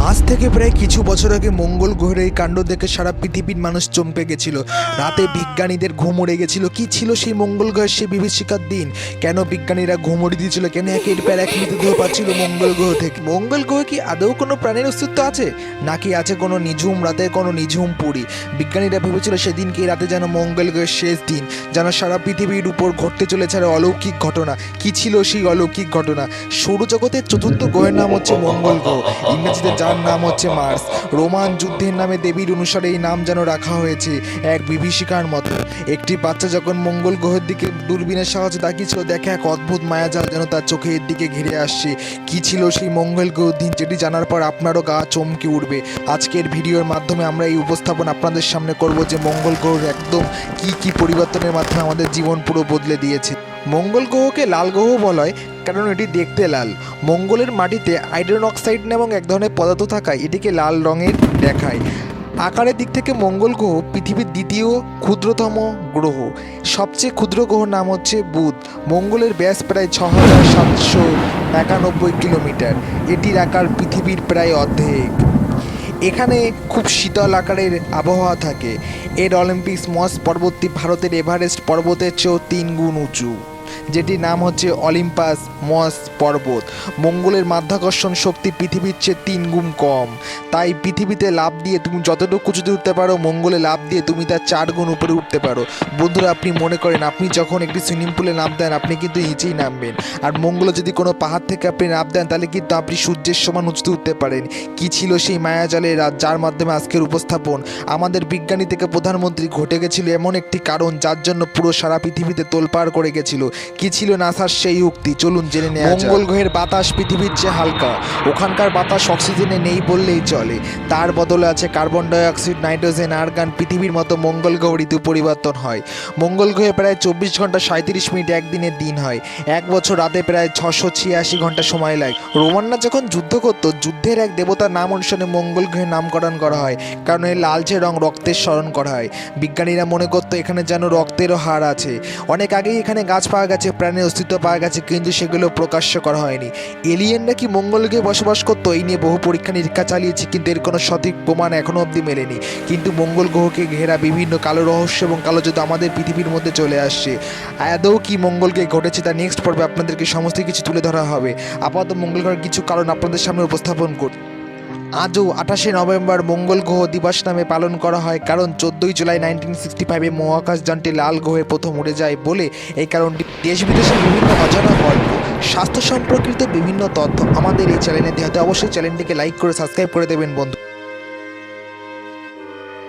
আজ থেকে প্রায় কিছু বছর আগে মঙ্গল গ্রহের এই কাণ্ড দেখে সারা পৃথিবীর মানুষ চমকে গেছিল। রাতে বিজ্ঞানীদের ঘুম উড়ে গেছিল। কি ছিল সেই মঙ্গল গ্রহের সেই বিভীষিকার দিন? কেন বিজ্ঞানীরা ঘুম উড়ে দিয়েছিল? কেন একের পর এক মৃতদেহ পাচ্ছিল মঙ্গল গ্রহ থেকে? মঙ্গল গ্রহে কি আদৌ কোনো প্রাণের অস্তিত্ব আছে? নাকি আছে কোনো নিঝুম রাতে কোনো নিঝুম পুরী? বিজ্ঞানীরা ভেবেছিল সেদিনকে রাতে যেন মঙ্গল গ্রহের শেষ দিন, যেন সারা পৃথিবীর উপর ঘটতে চলেছে আর অলৌকিক ঘটনা। কি ছিল সেই অলৌকিক ঘটনা? সৌরজগতের চতুর্থ গ্রহের নাম হচ্ছে মঙ্গল গ্রহ। ইংরেজিতে যার নাম হচ্ছে মার্স। রোমান যুদ্ধের নামে দেবীর অনুসারে এই নাম যেন রাখা হয়েছে এক বিভীষিকার মতো। একটি বাচ্চা যখন মঙ্গল গ্রহের দিকে দূরবীনের সাহায্যে তাকিয়েছিল, দেখে এক অদ্ভুত মায়াজাল যেন তার চোখের দিকে ঘিরে আসছে। কি ছিল সেই মঙ্গল গ্রহ দিন যেটি জানার পর আপনারও গা চমকে উঠবে? আজকের ভিডিওর মাধ্যমে আমরা এই উপস্থাপন আপনাদের সামনে করব যে মঙ্গল গ্রহ একদম কি কি পরিবর্তনের মাধ্যমে আমাদের জীবন পুরো বদলে দিয়েছে। মঙ্গল গ্রহকে লাল গ্রহ বলা হয় কারণ এটি দেখতে লাল। মঙ্গলের মাটিতে আইরন অক্সাইড নামক এক ধরনের পদার্থ থাকায় এটিকে লাল রঙের দেখায়। আকারের দিক থেকে মঙ্গল গ্রহ পৃথিবীর দ্বিতীয় ক্ষুদ্রতম গ্রহ। সবচেয়ে ক্ষুদ্র গ্রহর নাম হচ্ছে বুধ। মঙ্গলের ব্যাস প্রায় ছ হাজার সাতশো একানব্বই কিলোমিটার। এটির আকার পৃথিবীর প্রায় অর্ধেক। এখানে খুব শীতল আকারের আবহাওয়া থাকে। এর অলিম্পিক্স মস পর্বতটি ভারতের এভারেস্ট পর্বতের চেয়েও তিন গুণ উঁচু। যেটির নাম হচ্ছে অলিম্পাস মস পর্বত। মঙ্গলের মাধ্যাকর্ষণ শক্তি পৃথিবীর চেয়ে তিন গুণ কম। তাই পৃথিবীতে লাভ দিয়ে তুমি যতটুকু উঁচুতে উঠতে পারো, মঙ্গলে লাভ দিয়ে তুমি তার চার গুণ উপরে উঠতে পারো। বন্ধুরা, আপনি মনে করেন, আপনি যখন একটি সুইমিং পুলে নাম দেন, আপনি কিন্তু নিচেই নামবেন। আর মঙ্গলে যদি কোনো পাহাড় থেকে আপনি নাম দেন, তাহলে কিন্তু আপনি সূর্যের সমান উঁচুতে উঠতে পারেন। কি ছিল সেই মায়াজালের রাত, যার মাধ্যমে আজকের উপস্থাপন? আমাদের বিজ্ঞানী থেকে প্রধানমন্ত্রী ঘটে গেছিল এমন একটি কারণ, যার জন্য পুরো সারা পৃথিবীতে তোলপাড় করে গেছিল। কি ছিল নাসার সেই উক্তি? চলুন জেনে নেওয়া মঙ্গল গ্রহের বাতাস পৃথিবীর চেয়ে হালকা। ওখানকার বাতাস অক্সিজেনে নেই বললেই চলে। তার বদলে আছে কার্বন ডাইঅক্সাইড, নাইট্রোজেন, আর্গান, পৃথিবীর মতো মঙ্গল গ্রহ ঋতু পরিবর্তন হয়। মঙ্গল গ্রহে প্রায় চব্বিশ ঘণ্টা সাঁত্রিশ মিনিট একদিনের দিন হয়। এক বছর রাতে প্রায় ছশো ছিয়াশি ঘণ্টা সময় লাগে। রোমানরা যখন যুদ্ধ করত, যুদ্ধের এক দেবতার নাম অনুসারে মঙ্গল গ্রহের নামকরণ করা হয়। কারণ এর লালচে রং রক্তের স্মরণ করা হয়। বিজ্ঞানীরা মনে করতো এখানে যেন রক্তেরও হার আছে। অনেক আগেই এখানে গাছ গেছে প্রাণের অস্তিত্ব পাওয়া গেছে কিন্তু সেগুলো প্রকাশ্য করা হয়নি। এলিয়েনরা কি মঙ্গলকে বসবাস করতো, এই নিয়ে বহু পরীক্ষা নিরীক্ষা চালিয়েছে, কিন্তু এর কোনো সঠিক প্রমাণ এখনও অবধি মেলেনি। কিন্তু মঙ্গল গ্রহকে ঘেরা বিভিন্ন কালো রহস্য এবং কালো যুদ্ধ আমাদের পৃথিবীর মধ্যে চলে আসছে। আদৌ কি মঙ্গলকে ঘটেছে তা নেক্সট পর্বে আপনাদেরকে সমস্ত কিছু তুলে ধরা হবে। আপাতত মঙ্গল গ্রহের কিছু কারণ আপনাদের সামনে উপস্থাপন কর আজও আঠাশে নভেম্বর মঙ্গল গ্রহ দিবস নামে পালন করা হয়, কারণ চোদ্দই জুলাই নাইনটিন সিক্সটি ফাইভে মহাকাশযানটি লাল গ্রহে প্রথম উড়ে যায় বলে এই কারণটি দেশ বিদেশের বিভিন্ন অজানা গল্প, স্বাস্থ্য সম্পর্কিত বিভিন্ন তথ্য আমাদের এই চ্যানেলে দেওয়া অবশ্যই চ্যানেলটিকে লাইক করে সাবস্ক্রাইব করে দেবেন বন্ধু।